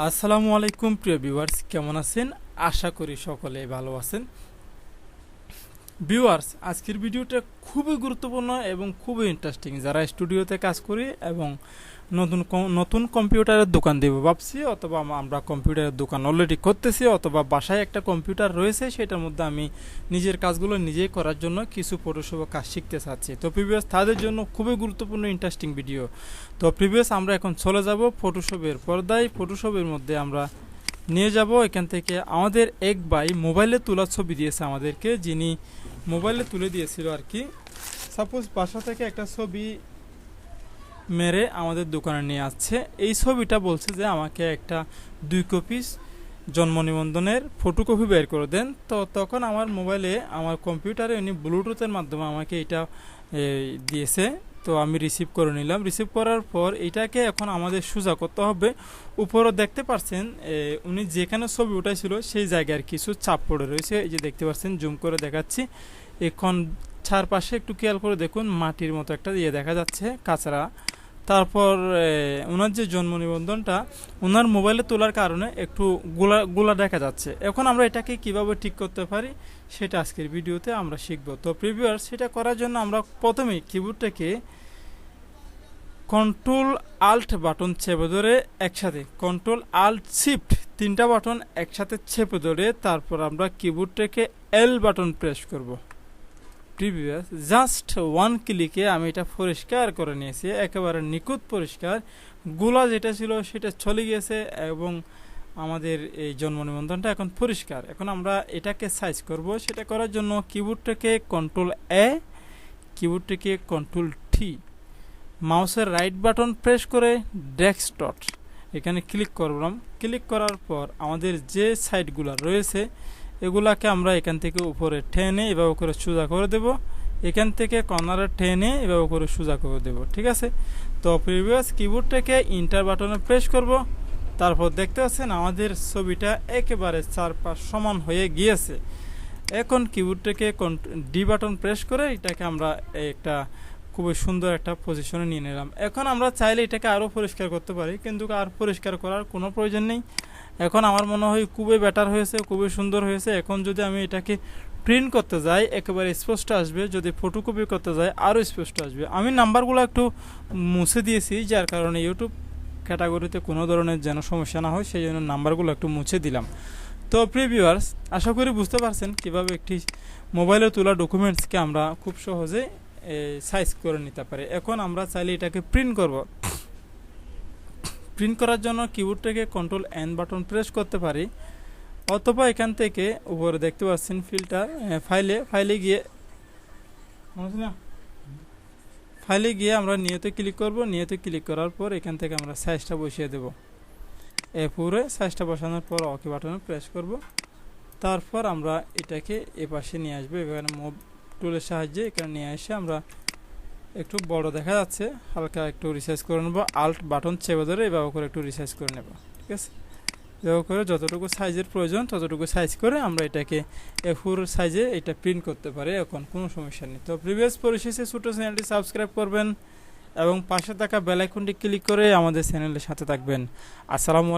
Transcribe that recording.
আসসালামু আলাইকুম প্রিয় ভিউয়ার্স কেমন আছেন? আশা করি সকলে ভালো আছেন। ভিউয়ার্স, আজকের ভিডিওটা খুবই গুরুত্বপূর্ণ এবং খুবই ইন্টারেস্টিং যারা স্টুডিওতে কাজ করি এবং নতুন নতুন কম্পিউটারের দোকান দেবো ভাবছি, অথবা আমরা কম্পিউটারের দোকান অলরেডি করতেছি, অথবা বাসায় একটা কম্পিউটার রয়েছে, সেটার মধ্যে আমি নিজের কাজগুলো নিজেই করার জন্য কিছু ফটোশপ কাজ শিখতে চাচ্ছি। তো প্রিভিয়াস তাদের জন্য খুবই গুরুত্বপূর্ণ ইন্টারেস্টিং ভিডিও তো প্রিভিয়াস আমরা এখন চলে যাব ফটোশপের পর্দায়। ফটোশপের মধ্যে আমরা নিয়ে যাব। এখান থেকে আমাদের এক ভাই মোবাইলে তোলা ছবি দিয়েছে আমাদেরকে, যিনি মোবাইলে তুলে দিয়েছিল আর কি। সাপোজ বাসা থেকে একটা ছবি মেরে আমাদের দোকানে নিয়ে আসছে। এই ছবিটা বলছে যে আমাকে একটা দুই কপিস জন্ম নিবন্ধনের ফটোকপি বের করে দেন। তো তখন আমার মোবাইলে, আমার কম্পিউটারে উনি ব্লুটুথের মাধ্যমে আমাকে এটা দিয়েছে। তো আমি রিসিভ করে নিলাম। রিসিভ করার পর এটাকে এখন আমাদের সোজা করতে হবে। উপরে দেখতে পাচ্ছেন উনি যেখানে ছবি উঠাইছিল সেই জায়গার কিছু চাপ পড়ে রয়েছে। এই যে দেখতে পাচ্ছেন জুম করে দেখাচ্ছি। এখন চারপাশে একটু খেয়াল করে দেখুন, মাটির মতো একটা ইয়ে দেখা যাচ্ছে, কাঁচরা। তারপর ওনার যে জন্ম নিবন্ধনটা ওনার মোবাইলে তোলার কারণে একটু গোলা গোলা দেখা যাচ্ছে। এখন আমরা এটাকে কীভাবে ঠিক করতে পারি, সেটা আজকের ভিডিওতে আমরা শিখব। তো প্রিভিউয়ার সেটা করার জন্য আমরা প্রথমেই কিবোর্ডটাকে কন্ট্রোল আল্ট বাটন চেপে ধরে একসাথে কন্ট্রোল আল্ট শিফট তিনটা বাটন একসাথে চেপে ধরে তারপর আমরা কিবোর্ডটাকে এল বাটন প্রেস করব। প্রিভিয়াস জাস্ট ওয়ান ক্লিকে আমি এটা পরিষ্কার করে নিয়েছি, একেবারে নিখুঁত পরিষ্কার। গোলা যেটা ছিল সেটা চলে গিয়েছে এবং আমাদের এই জন্ম নিবন্ধনটা এখন পরিষ্কার। এখন আমরা এটাকে সাইজ করব, সেটা করার জন্য কিবোর্ডটাকে কন্ট্রোল এ কিবোর্ডটাকে কন্ট্রোল টি মাউসের রাইট বাটন প্রেস করে ডেস্কটপ এখানে ক্লিক করলাম। ক্লিক করার পর আমাদের যে সাইটগুলো রয়েছে এগুলাকে আমরা এখান থেকে উপরে টেনে এভাবে করে সোজা করে দেব। এখান থেকে কর্নারে টেনে এভাবে করে সোজা করে দেব, ঠিক আছে? তো প্রিভিয়াস কিবোর্ডটাকে ইন্টার বাটনে প্রেস করব। তারপর দেখতে পাচ্ছেন আমাদের ছবিটা একেবারে চারপাশ সমান হয়ে গিয়েছে। এখন কিবোর্ডটাকে ডি বাটন প্রেস করে এটাকে আমরা একটা খুবই সুন্দর একটা পজিশনে নিয়ে নিলাম। এখন আমরা চাইলে এটাকে আরও পরিষ্কার করতে পারি, কিন্তু আর পরিষ্কার করার কোনো প্রয়োজন নেই। এখন আমার মনে হয় খুবই বেটার হয়েছে, খুবই সুন্দর হয়েছে। এখন যদি আমি এটাকে প্রিন্ট করতে যাই, একেবারে স্পষ্ট আসবে। যদি ফটোকপি করতে যাই আরও স্পষ্ট আসবে। আমি নাম্বারগুলো একটু মুছে দিয়েছি, যার কারণে ইউটিউব ক্যাটাগরিতে কোনো ধরনের যেন সমস্যা না হয়, সেই জন্য নাম্বারগুলো একটু মুছে দিলাম। তো প্রিভিউয়ার্স আশা করি বুঝতে পারছেন কীভাবে একটি মোবাইলে তোলা ডকুমেন্টসকে আমরা খুব সহজে সাইজ করে নিতে পারি। এখন আমরা চাইলে এটাকে প্রিন্ট করব। প্রিন্ট করার জন্য কিবোর্ডটাকে কন্ট্রোল এন বাটন প্রেস করতে পারি। অথবা এখান থেকে উপরে দেখতে পাচ্ছেন ফিল্টার ফাইলে ফাইলে গিয়ে? ফাইলে গিয়ে আমরা নিয়তে ক্লিক করব। নিয়তে ক্লিক করার পর এখান থেকে আমরা সাইজটা বসিয়ে দেব। এ পুরে সাইজটা বসানোর পর ওকে বাটনে প্রেস করব। তারপর আমরা এটাকে এ পাশে নিয়ে আসব। এখানে মুভ টুলের সাহায্যে এখানে নিয়ে এসে আমরা একটু বড় দেখা যাচ্ছে, হালকা একটু রিসাইজ করে নেব আল্ট বাটন চেপে ধরে এভাবে করে একটু রিসাইজ করে নেব, ঠিক আছে? এভাবে করে যতটুকু সাইজের প্রয়োজন, ততটুকু সাইজ করে আমরা এটাকে এফুর সাইজে এটা প্রিন্ট করতে পারি, এখন কোনো সমস্যা নেই। তো প্রিভিয়াস পরিশেষে ছোটো চ্যানেলটি সাবস্ক্রাইব করবেন এবং পাশে থাকা বেলাইকনটি ক্লিক করে আমাদের চ্যানেলের সাথে থাকবেন। আসসালামু